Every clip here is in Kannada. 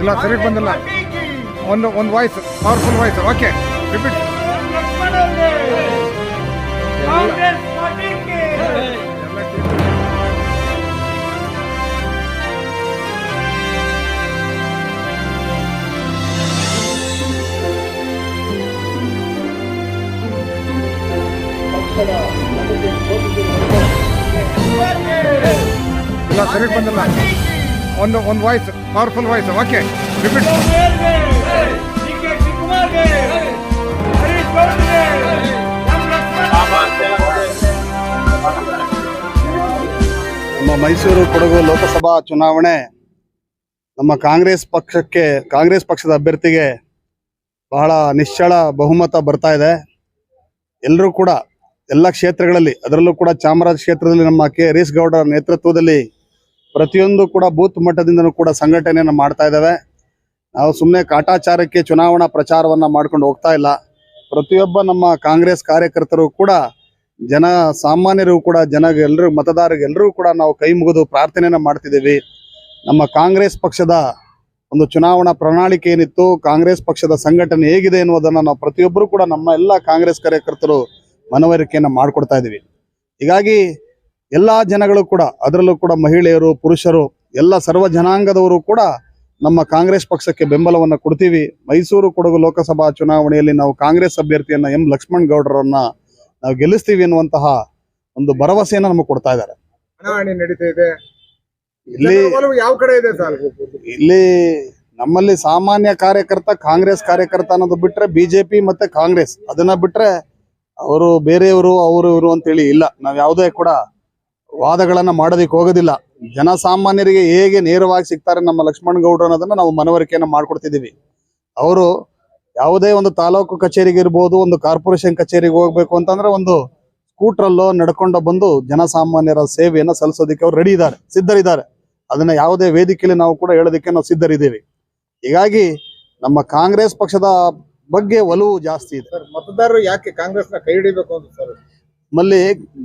ಇಲ್ಲ ಸರಿಯಾಗಿ ಬಂದಿಲ್ಲ. ಒಂದು ಒಂದು voice powerful voice okay repeat ಇಲ್ಲ ಸರಿಯಾಗಿ ಬಂದಿಲ್ಲ. ಒಂದು ಒಂದು voice powerful voice okay repeat ನಮ್ಮ ಮೈಸೂರು ಕೊಡಗು ಲೋಕಸಭಾ ಚುನಾವಣೆ ನಮ್ಮ ಕಾಂಗ್ರೆಸ್ ಪಕ್ಷಕ್ಕೆ, ಕಾಂಗ್ರೆಸ್ ಪಕ್ಷದ ಅಭ್ಯರ್ಥಿಗೆ ಬಹಳ ನಿಶ್ಚಳ ಬಹುಮತ ಬರ್ತಾ ಇದೆ. ಎಲ್ಲರೂ ಕೂಡ ಎಲ್ಲ ಕ್ಷೇತ್ರಗಳಲ್ಲಿ, ಅದರಲ್ಲೂ ಕೂಡ ಚಾಮರಾಜ ಕ್ಷೇತ್ರದಲ್ಲಿ ನಮ್ಮ ಕೆ. ಹರೀಶ್ ಗೌಡರ ನೇತೃತ್ವದಲ್ಲಿ ಪ್ರತಿಯೊಂದು ಕೂಡ ಬೂತ್ ಮಟ್ಟದಿಂದನೂ ಕೂಡ ಸಂಘಟನೆಯನ್ನು ಮಾಡ್ತಾ ಇದ್ದಾವೆ ನಾವು ಸುಮ್ಮನೆ ಕಾಟಾಚಾರಕ್ಕೆ ಚುನಾವಣಾ ಪ್ರಚಾರವನ್ನ ಮಾಡ್ಕೊಂಡು ಹೋಗ್ತಾ ಇಲ್ಲ. ಪ್ರತಿಯೊಬ್ಬ ನಮ್ಮ ಕಾಂಗ್ರೆಸ್ ಕಾರ್ಯಕರ್ತರು ಕೂಡ, ಜನ ಸಾಮಾನ್ಯರು ಕೂಡ, ಜನ ಎಲ್ಲರೂ ಮತದಾರರಿಗೆಲ್ಲರೂ ಕೂಡ ನಾವು ಕೈ ಮುಗಿದು ಪ್ರಾರ್ಥನೆಯನ್ನು ಮಾಡ್ತಿದ್ದೀವಿ. ನಮ್ಮ ಕಾಂಗ್ರೆಸ್ ಪಕ್ಷದ ಒಂದು ಚುನಾವಣಾ ಪ್ರಣಾಳಿಕೆ ಏನಿತ್ತು, ಕಾಂಗ್ರೆಸ್ ಪಕ್ಷದ ಸಂಘಟನೆ ಹೇಗಿದೆ ಎನ್ನುವುದನ್ನು ನಾವು ಪ್ರತಿಯೊಬ್ಬರು ಕೂಡ ನಮ್ಮ ಎಲ್ಲ ಕಾಂಗ್ರೆಸ್ ಕಾರ್ಯಕರ್ತರು ಮನವರಿಕೆಯನ್ನು ಮಾಡಿಕೊಡ್ತಾ ಇದ್ದೀವಿ. ಹೀಗಾಗಿ ಎಲ್ಲ ಜನಗಳು ಕೂಡ ಅದರಲ್ಲೂ ಕೂಡ ಮಹಿಳೆಯರು ಪುರುಷರು ಎಲ್ಲ ಸರ್ವ ಜನಾಂಗದವರು ಕೂಡ ನಮ್ಮ ಕಾಂಗ್ರೆಸ್ ಪಕ್ಷಕ್ಕೆ ಬೆಂಬಲವನ್ನು ಕೊಡ್ತೀವಿ. ಮೈಸೂರು ಕೊಡಗು ಲೋಕಸಭಾ ಚುನಾವಣೆಯಲ್ಲಿ ನಾವು ಕಾಂಗ್ರೆಸ್ ಅಭ್ಯರ್ಥಿಯನ್ನ ಎಂ. ಲಕ್ಷ್ಮಣ್ ಗೌಡರನ್ನ ನಾವು ಗೆಲ್ಲಿಸ್ತೀವಿ ಎನ್ನುವಂತಹ ಒಂದು ಭರವಸೆಯನ್ನ ನಮಗೆ ಕೊಡ್ತಾ ಇದ್ದಾರೆ. ಇಲ್ಲಿ ಯಾವ ಕಡೆ ಇದೆ ಇಲ್ಲಿ ನಮ್ಮಲ್ಲಿ ಸಾಮಾನ್ಯ ಕಾರ್ಯಕರ್ತ ಕಾಂಗ್ರೆಸ್ ಕಾರ್ಯಕರ್ತ ಅನ್ನೋದು ಬಿಟ್ರೆ ಬಿಜೆಪಿ ಮತ್ತೆ ಕಾಂಗ್ರೆಸ್. ಅದನ್ನ ಬಿಟ್ರೆ ಅವರು ಬೇರೆಯವರು ಅವರು ಇವರು ಅಂತೇಳಿ ಇಲ್ಲ. ನಾವು ಯಾವುದೇ ಕೂಡ ವಾದಗಳನ್ನ ಮಾಡೋದಕ್ಕೆ ಹೋಗೋದಿಲ್ಲ. ಜನಸಾಮಾನ್ಯರಿಗೆ ಹೇಗೆ ನೇರವಾಗಿ ಸಿಗ್ತಾರೆ ನಮ್ಮ ಲಕ್ಷ್ಮಣ್ ಗೌಡ್ರು ಅನ್ನೋದನ್ನ ನಾವು ಮನವರಿಕೆಯನ್ನ ಮಾಡ್ಕೊಡ್ತಿದ್ದೀವಿ. ಅವರು ಯಾವುದೇ ಒಂದು ತಾಲೂಕು ಕಚೇರಿಗೆ ಇರ್ಬೋದು, ಒಂದು ಕಾರ್ಪೊರೇಷನ್ ಕಚೇರಿಗೆ ಹೋಗ್ಬೇಕು ಅಂತಂದ್ರೆ ಒಂದು ಸ್ಕೂಟ್ರಲ್ಲೋ ನಡ್ಕೊಂಡು ಬಂದು ಜನಸಾಮಾನ್ಯರ ಸೇವೆಯನ್ನ ಸಲ್ಲಿಸೋದಕ್ಕೆ ಅವ್ರು ರೆಡಿ ಇದ್ದಾರೆ, ಸಿದ್ಧರಿದ್ದಾರೆ. ಅದನ್ನ ಯಾವುದೇ ವೇದಿಕೆಯಲ್ಲಿ ನಾವು ಕೂಡ ಹೇಳೋದಕ್ಕೆ ನಾವು ಸಿದ್ಧರಿದ್ದೀವಿ. ಹೀಗಾಗಿ ನಮ್ಮ ಕಾಂಗ್ರೆಸ್ ಪಕ್ಷದ ಬಗ್ಗೆ ಒಲವು ಜಾಸ್ತಿ ಇದೆ. ಮತದಾರರು ಯಾಕೆ ಕಾಂಗ್ರೆಸ್ನ ಕೈ ಹಿಡಿಬೇಕು ಅಂತ ಸರ್? ನಮ್ಮಲ್ಲಿ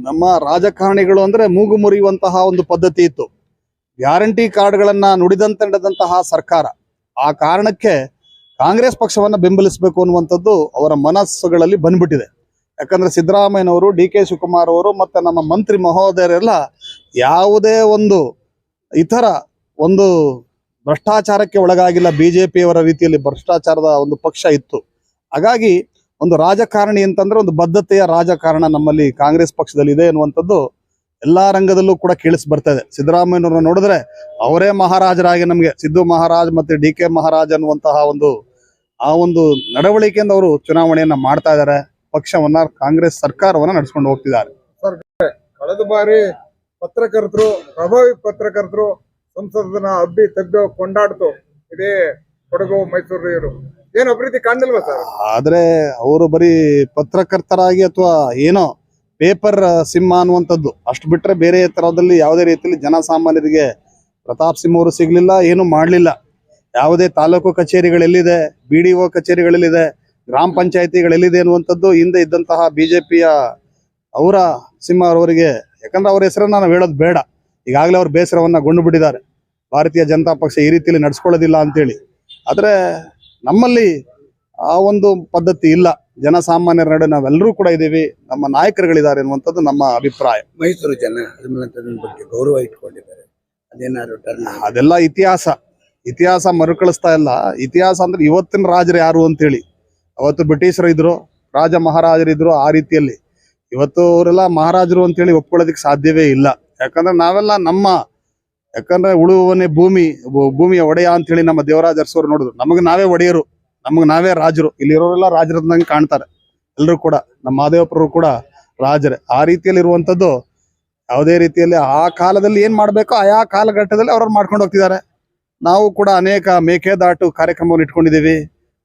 ನಮ್ಮ ರಾಜಕಾರಣಿಗಳು ಅಂದ್ರೆ ಮೂಗು ಮುರಿಯುವಂತಹ ಒಂದು ಪದ್ಧತಿ ಇತ್ತು. ಗ್ಯಾರಂಟಿ ಕಾರ್ಡ್ಗಳನ್ನ ನುಡಿದಂತೆ ನಡೆದಂತಹ ಸರ್ಕಾರ. ಆ ಕಾರಣಕ್ಕೆ ಕಾಂಗ್ರೆಸ್ ಪಕ್ಷವನ್ನ ಬೆಂಬಲಿಸಬೇಕು ಅನ್ನುವಂಥದ್ದು ಅವರ ಮನಸ್ಸುಗಳಲ್ಲಿ ಬಂದ್ಬಿಟ್ಟಿದೆ. ಯಾಕಂದ್ರೆ ಸಿದ್ದರಾಮಯ್ಯನವರು ಡಿ ಕೆ ಶಿವಕುಮಾರ್ ಅವರು ಮತ್ತೆ ನಮ್ಮ ಮಂತ್ರಿ ಮಹೋದಯರೆಲ್ಲ ಯಾವುದೇ ಒಂದು ಇತರ ಒಂದು ಭ್ರಷ್ಟಾಚಾರಕ್ಕೆ ಒಳಗಾಗಿಲ್ಲ. ಬಿಜೆಪಿಯವರ ರೀತಿಯಲ್ಲಿ ಭ್ರಷ್ಟಾಚಾರದ ಒಂದು ಪಕ್ಷ ಇತ್ತು. ಹಾಗಾಗಿ ಒಂದು ರಾಜಕಾರಣಿ ಅಂತಂದ್ರೆ ಒಂದು ಬದ್ಧತೆಯ ರಾಜಕಾರಣ ನಮ್ಮಲ್ಲಿ ಕಾಂಗ್ರೆಸ್ ಪಕ್ಷದಲ್ಲಿ ಇದೆ ಎನ್ನುವಂಥದ್ದು ಎಲ್ಲಾ ರಂಗದಲ್ಲೂ ಕೂಡ ಕೇಳಿಸ್ ಬರ್ತಾ ಇದೆ ಸಿದ್ದರಾಮಯ್ಯನವ್ರನ್ನ ನೋಡಿದ್ರೆ ಅವರೇ ಮಹಾರಾಜರಾಗಿ ನಮಗೆ ಸಿದ್ದು ಮಹಾರಾಜ್ ಮತ್ತೆ ಡಿ ಕೆ ಮಹಾರಾಜ್ ಅನ್ನುವಂತಹ ಒಂದು, ಆ ಒಂದು ನಡವಳಿಕೆಯಿಂದ ಅವರು ಚುನಾವಣೆಯನ್ನ ಮಾಡ್ತಾ ಇದ್ದಾರೆ. ಪಕ್ಷವನ್ನ, ಕಾಂಗ್ರೆಸ್ ಸರ್ಕಾರವನ್ನ ನಡೆಸ್ಕೊಂಡು ಹೋಗ್ತಿದ್ದಾರೆ. ಕಳೆದ ಬಾರಿ ಪತ್ರಕರ್ತರು, ಪ್ರಭಾವಿ ಪತ್ರಕರ್ತರು ಸಂಸದನ ಅಬ್ಬಿ ತಬ್ಬಿ ಕೊಂಡಾಡ್ತು. ಇದೇ ಕೊಡಗು ಮೈಸೂರು ಆದ್ರೆ ಅವರು ಬರೀ ಪತ್ರಕರ್ತರಾಗಿ ಅಥವಾ ಏನೋ ಪೇಪರ್ ಸಿಂಹ ಅನ್ನುವಂಥದ್ದು. ಅಷ್ಟು ಬಿಟ್ರೆ ಬೇರೆ ತರದಲ್ಲಿ ಯಾವುದೇ ರೀತಿಯಲ್ಲಿ ಜನಸಾಮಾನ್ಯರಿಗೆ ಪ್ರತಾಪ್ ಸಿಂಹ ಅವರು ಸಿಗ್ಲಿಲ್ಲ, ಏನು ಮಾಡಲಿಲ್ಲ. ಯಾವುದೇ ತಾಲೂಕು ಕಚೇರಿಗಳೆಲ್ಲಿದೆ, ಬಿ ಡಿ ಒ ಕಚೇರಿಗಳೆಲ್ಲಿದೆ, ಗ್ರಾಮ ಪಂಚಾಯತಿಗಳೆಲ್ಲಿದೆ ಅನ್ನುವಂಥದ್ದು, ಹಿಂದೆ ಇದ್ದಂತಹ ಬಿಜೆಪಿಯ ಅವರ ಸಿಂಹ ಅವರಿಗೆ, ಯಾಕಂದ್ರೆ ಅವ್ರ ಹೆಸರನ್ನ ನಾವು ಹೇಳೋದು ಬೇಡ. ಈಗಾಗಲೇ ಅವ್ರ ಬೇಸರವನ್ನ ಗೊಂಡು ಬಿಟ್ಟಿದ್ದಾರೆ. ಭಾರತೀಯ ಜನತಾ ಪಕ್ಷ ಈ ರೀತಿಯಲ್ಲಿ ನಡ್ಸ್ಕೊಳ್ಳೋದಿಲ್ಲ ಅಂತೇಳಿ. ಆದ್ರೆ ನಮ್ಮಲ್ಲಿ ಆ ಒಂದು ಪದ್ಧತಿ ಇಲ್ಲ. ಜನಸಾಮಾನ್ಯರ ನಡುವೆ ನಾವೆಲ್ಲರೂ ಕೂಡ ಇದ್ದೀವಿ. ನಮ್ಮ ನಾಯಕರುಗಳಿದ್ದಾರೆ ಅನ್ನುವಂಥದ್ದು ನಮ್ಮ ಅಭಿಪ್ರಾಯ. ಮೈಸೂರು ಜನ ಬಗ್ಗೆ ಗೌರವ ಇಟ್ಕೊಂಡಿದ್ದಾರೆ. ಅದೇನಾದ್ರು ಟರ್ನ್ ಅದೆಲ್ಲ ಇತಿಹಾಸ. ಇತಿಹಾಸ ಮರುಕಳಿಸ್ತಾ ಇಲ್ಲ. ಇತಿಹಾಸ ಅಂದ್ರೆ ಇವತ್ತಿನ ರಾಜರು ಯಾರು ಅಂತೇಳಿ. ಅವತ್ತು ಬ್ರಿಟಿಷರು ಇದ್ರು ರಾಜ ಮಹಾರಾಜರಿದ್ರು ಆ ರೀತಿಯಲ್ಲಿ. ಇವತ್ತು ಅವರೆಲ್ಲ ಮಹಾರಾಜರು ಅಂತೇಳಿ ಒಪ್ಕೊಳ್ಳೋದಕ್ಕೆ ಸಾಧ್ಯವೇ ಇಲ್ಲ. ಯಾಕಂದ್ರೆ ನಾವೆಲ್ಲ ನಮ್ಮ ಯಾಕಂದ್ರೆ ಉಳುವವನೇ ಭೂಮಿ ಭೂಮಿಯ ಒಡೆಯ ಅಂತೇಳಿ ನಮ್ಮ ದೇವರಾಜ ಅರಸೋರು ನೋಡಿದ್ರು. ನಮಗೆ ನಾವೇ ಒಡೆಯರು, ನಮಗೆ ನಾವೇ ರಾಜರು. ಇಲ್ಲಿರೋರೆಲ್ಲ ರಾಜರದಂಗೆ ಕಾಣ್ತಾರೆ. ಎಲ್ಲರೂ ಕೂಡ, ನಮ್ಮ ಮಾದೇವಪುರರು ಕೂಡ ರಾಜರೇ. ಆ ರೀತಿಯಲ್ಲಿ ಇರುವಂತದ್ದು ಯಾವುದೇ ರೀತಿಯಲ್ಲಿ ಆ ಕಾಲದಲ್ಲಿ ಏನ್ ಮಾಡಬೇಕೋ ಆಯಾ ಕಾಲಘಟ್ಟದಲ್ಲಿ ಅವ್ರವ್ರು ಮಾಡ್ಕೊಂಡು ಹೋಗ್ತಿದ್ದಾರೆ. ನಾವು ಕೂಡ ಅನೇಕ ಮೇಕೆದಾಟು ಕಾರ್ಯಕ್ರಮವನ್ನು ಇಟ್ಕೊಂಡಿದ್ದೀವಿ.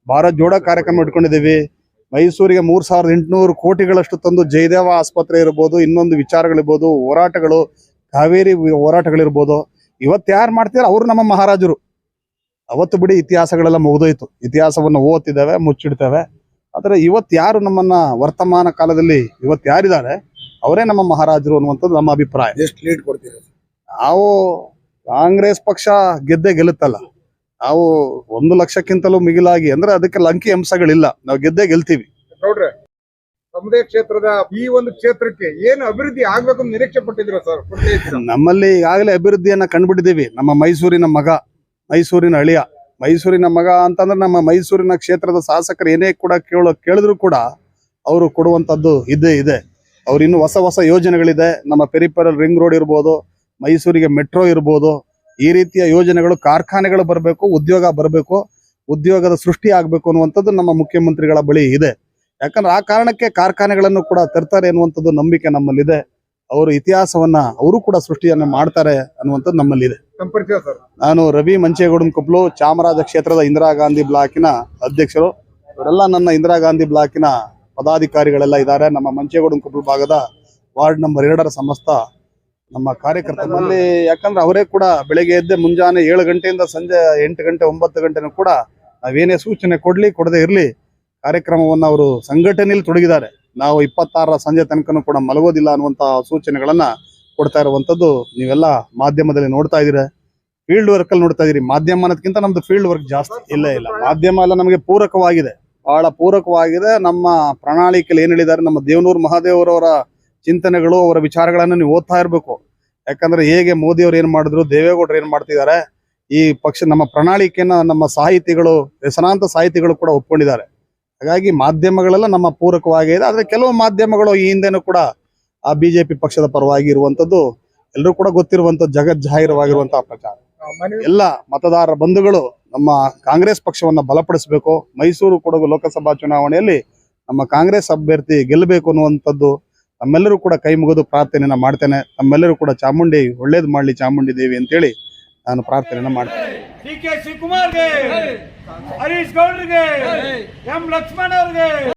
ಭಾರತ್ ಜೋಡೋ ಕಾರ್ಯಕ್ರಮ ಇಟ್ಕೊಂಡಿದ್ದೀವಿ. ಮೈಸೂರಿಗೆ ಮೂರ್ ಸಾವಿರದ ಎಂಟುನೂರು ಕೋಟಿಗಳಷ್ಟು ತಂದು ಜಯದೇವ ಆಸ್ಪತ್ರೆ ಇರ್ಬೋದು, ಇನ್ನೊಂದು ವಿಚಾರಗಳಿರ್ಬೋದು, ಹೋರಾಟಗಳು, ಕಾವೇರಿ ಹೋರಾಟಗಳಿರ್ಬೋದು. ಇವತ್ತು ಯಾರು ಮಾಡ್ತೀರ ಅವ್ರು ನಮ್ಮ ಮಹಾರಾಜರು. ಅವತ್ತು ಬಿಡಿ ಇತಿಹಾಸಗಳೆಲ್ಲ ಮುಗಿದೋಯ್ತು. ಇತಿಹಾಸವನ್ನು ಓದ್ತಿದ್ದೇವೆ ಮುಚ್ಚಿಡ್ತೇವೆ. ಆದರೆ ಇವತ್ತು ಯಾರು ನಮ್ಮನ್ನ ವರ್ತಮಾನ ಕಾಲದಲ್ಲಿ ಇವತ್ತು ಯಾರಿದ್ದಾರೆ? ಅವರೇ ನಮ್ಮ ಮಹಾರಾಜರು ಅನ್ನುವಂಥದ್ದು ನಮ್ಮ ಅಭಿಪ್ರಾಯ. ಎಷ್ಟು ಲೀಡ್ ಕೊಡ್ತೀರಿ? ನಾವು ಕಾಂಗ್ರೆಸ್ ಪಕ್ಷ ಗೆದ್ದೇ ಗೆಲ್ಲುತ್ತಲ್ಲ. ನಾವು ಒಂದು ಲಕ್ಷಕ್ಕಿಂತಲೂ ಮಿಗಿಲಾಗಿ ಅಂದ್ರೆ ಅದಕ್ಕೆ ಲಂಕಿ ಅಂಶಗಳಿಲ್ಲ. ನಾವು ಗೆದ್ದೆ ಗೆಲ್ತೀವಿ. ನೋಡ್ರೆ ತಮ್ಮದೇ ಕ್ಷೇತ್ರದ ಈ ಒಂದು ಕ್ಷೇತ್ರಕ್ಕೆ ಏನು ಅಭಿವೃದ್ಧಿ ಆಗ್ಬೇಕು ನಿರೀಕ್ಷೆ ಪಟ್ಟಿದ್ರು ಸರ್? ನಮ್ಮಲ್ಲಿ ಈಗಾಗಲೇ ಅಭಿವೃದ್ಧಿಯನ್ನ ಕಂಡುಬಿಟ್ಟಿದ್ದೀವಿ. ನಮ್ಮ ಮೈಸೂರಿನ ಮಗ, ಮೈಸೂರಿನ ಅಳಿಯ. ಮೈಸೂರಿನ ಮಗ ಅಂತಂದ್ರೆ ನಮ್ಮ ಮೈಸೂರಿನ ಕ್ಷೇತ್ರದ ಶಾಸಕರು ಏನೇ ಕೂಡ ಕೇಳೋ, ಕೇಳಿದ್ರು ಕೂಡ ಅವರು ಕೊಡುವಂಥದ್ದು ಇದೇ, ಇದೆ. ಅವ್ರು ಇನ್ನು ಹೊಸ ಹೊಸ ಯೋಜನೆಗಳಿದೆ. ನಮ್ಮ ಪೆರಿಪರಲ್ ರಿಂಗ್ ರೋಡ್ ಇರ್ಬೋದು, ಮೈಸೂರಿಗೆ ಮೆಟ್ರೋ ಇರ್ಬೋದು. ಈ ರೀತಿಯ ಯೋಜನೆಗಳು ಕಾರ್ಖಾನೆಗಳು ಬರಬೇಕು, ಉದ್ಯೋಗ ಬರಬೇಕು, ಉದ್ಯೋಗದ ಸೃಷ್ಟಿ ಆಗಬೇಕು ಅನ್ನುವಂಥದ್ದು ನಮ್ಮ ಮುಖ್ಯಮಂತ್ರಿಗಳ ಬಳಿ ಇದೆ. ಯಾಕಂದ್ರೆ ಆ ಕಾರಣಕ್ಕೆ ಕಾರ್ಖಾನೆಗಳನ್ನು ಕೂಡ ತರ್ತಾರೆ ಅನ್ನುವಂಥದ್ದು ನಂಬಿಕೆ ನಮ್ಮಲ್ಲಿದೆ. ಅವರು ಇತಿಹಾಸವನ್ನ ಅವರು ಕೂಡ ಸೃಷ್ಟಿಯನ್ನ ಮಾಡ್ತಾರೆ ಅನ್ನುವಂಥದ್ದು ನಮ್ಮಲ್ಲಿದೆ. ನಾನು ರವಿ ಮಂಚೇಗೌಡನ ಕೊಪ್ಪಲು ಚಾಮರಾಜ ಕ್ಷೇತ್ರದ ಇಂದಿರಾ ಗಾಂಧಿ ಬ್ಲಾಕಿನ ಅಧ್ಯಕ್ಷರು. ಇವರೆಲ್ಲ ನನ್ನ ಇಂದಿರಾ ಗಾಂಧಿ ಬ್ಲಾಕಿನ ಪದಾಧಿಕಾರಿಗಳೆಲ್ಲ ಇದ್ದಾರೆ. ನಮ್ಮ ಮಂಚೇಗೌಡನ ಕೊಪ್ಪಲು ಭಾಗದ ವಾರ್ಡ್ ನಂಬರ್ ಎರಡರ ಸಮಸ್ತ ನಮ್ಮ ಕಾರ್ಯಕರ್ತರಲ್ಲಿ ಯಾಕಂದ್ರೆ ಅವರೇ ಕೂಡ ಬೆಳಗ್ಗೆ ಎದ್ದೆ ಮುಂಜಾನೆ ಏಳು ಗಂಟೆಯಿಂದ ಸಂಜೆ ಎಂಟು ಗಂಟೆ ಒಂಬತ್ತು ಗಂಟೆನೂ ಕೂಡ ನಾವೇನೇ ಸೂಚನೆ ಕೊಡ್ಲಿ ಕೊಡದೆ ಇರಲಿ ಕಾರ್ಯಕ್ರಮವನ್ನು ಅವರು ಸಂಘಟನೆಯಲ್ಲಿ ತೊಡಗಿದ್ದಾರೆ. ನಾವು ಇಪ್ಪತ್ತಾರರ ಸಂಜೆ ತನಕನೂ ಕೂಡ ಮಲಗೋದಿಲ್ಲ ಅನ್ನುವಂಥ ಸೂಚನೆಗಳನ್ನ ಕೊಡ್ತಾ ಇರುವಂತದ್ದು ನೀವೆಲ್ಲ ಮಾಧ್ಯಮದಲ್ಲಿ ನೋಡ್ತಾ ಇದ್ದೀರಾ? ಫೀಲ್ಡ್ ವರ್ಕ್ ಅಲ್ಲಿ ನೋಡ್ತಾ ಇದ್ದೀರಿ. ಮಾಧ್ಯಮ ಅನ್ನೋದಕ್ಕಿಂತ ನಮ್ದು ಫೀಲ್ಡ್ ವರ್ಕ್ ಜಾಸ್ತಿ ಇಲ್ಲ ಇಲ್ಲ. ಮಾಧ್ಯಮ ಎಲ್ಲ ನಮಗೆ ಪೂರಕವಾಗಿದೆ. ಬಹಳ ಪೂರಕವಾಗಿದೆ. ನಮ್ಮ ಪ್ರಣಾಳಿಕೆಯಲ್ಲಿ ಏನ್ ಹೇಳಿದ್ದಾರೆ? ನಮ್ಮ ದೇವನೂರು ಮಹಾದೇವರವರ ಚಿಂತನೆಗಳು, ಅವರ ವಿಚಾರಗಳನ್ನು ನೀವು ಓದ್ತಾ ಇರಬೇಕು. ಯಾಕಂದ್ರೆ ಹೇಗೆ ಮೋದಿ ಏನ್ ಮಾಡಿದ್ರು, ದೇವೇಗೌಡರು ಏನು ಮಾಡ್ತಿದ್ದಾರೆ, ಈ ಪಕ್ಷ ನಮ್ಮ ಪ್ರಣಾಳಿಕೆಯನ್ನ ನಮ್ಮ ಸಾಹಿತಿಗಳು ಹೆಸರಾಂತ ಸಾಹಿತಿಗಳು ಕೂಡ ಒಪ್ಕೊಂಡಿದ್ದಾರೆ. ಹಾಗಾಗಿ ಮಾಧ್ಯಮಗಳೆಲ್ಲ ನಮ್ಮ ಪೂರಕವಾಗಿದೆ ಆದ್ರೆ ಕೆಲವು ಮಾಧ್ಯಮಗಳು ಈ ಹಿಂದೆನೂ ಕೂಡ ಆ ಬಿಜೆಪಿ ಪಕ್ಷದ ಪರವಾಗಿ ಇರುವಂತದ್ದು ಎಲ್ಲರೂ ಕೂಡ ಗೊತ್ತಿರುವಂತ ಜಗಜ್ಜಾಹಿರವಾಗಿರುವಂತಹ ಪ್ರಚಾರ. ಎಲ್ಲ ಮತದಾರರ ಬಂಧುಗಳು ನಮ್ಮ ಕಾಂಗ್ರೆಸ್ ಪಕ್ಷವನ್ನ ಬಲಪಡಿಸಬೇಕು. ಮೈಸೂರು ಕೊಡಗು ಲೋಕಸಭಾ ಚುನಾವಣೆಯಲ್ಲಿ ನಮ್ಮ ಕಾಂಗ್ರೆಸ್ ಅಭ್ಯರ್ಥಿ ಗೆಲ್ಲಬೇಕು ಅನ್ನುವಂಥದ್ದು ತಮ್ಮೆಲ್ಲರೂ ಕೂಡ ಕೈ ಮುಗಿದು ಪ್ರಾರ್ಥನೆಯನ್ನ ಮಾಡ್ತೇನೆ. ನಮ್ಮೆಲ್ಲರೂ ಕೂಡ ಚಾಮುಂಡಿ ಒಳ್ಳೇದು ಮಾಡಲಿ ಚಾಮುಂಡಿ ದೇವಿ ಅಂತೇಳಿ ನಾನು ಪ್ರಾರ್ಥನೆಯನ್ನ ಮಾಡ್ತೇನೆ. ಡಿ ಕೆ ಶಿವಕುಮಾರ್ಗೆ ಹರೀಶ್ ಗೌಡ್ರಿಗೆ ಎಂ ಲಕ್ಷ್ಮಣ್ ಅವ್ರಿಗೆ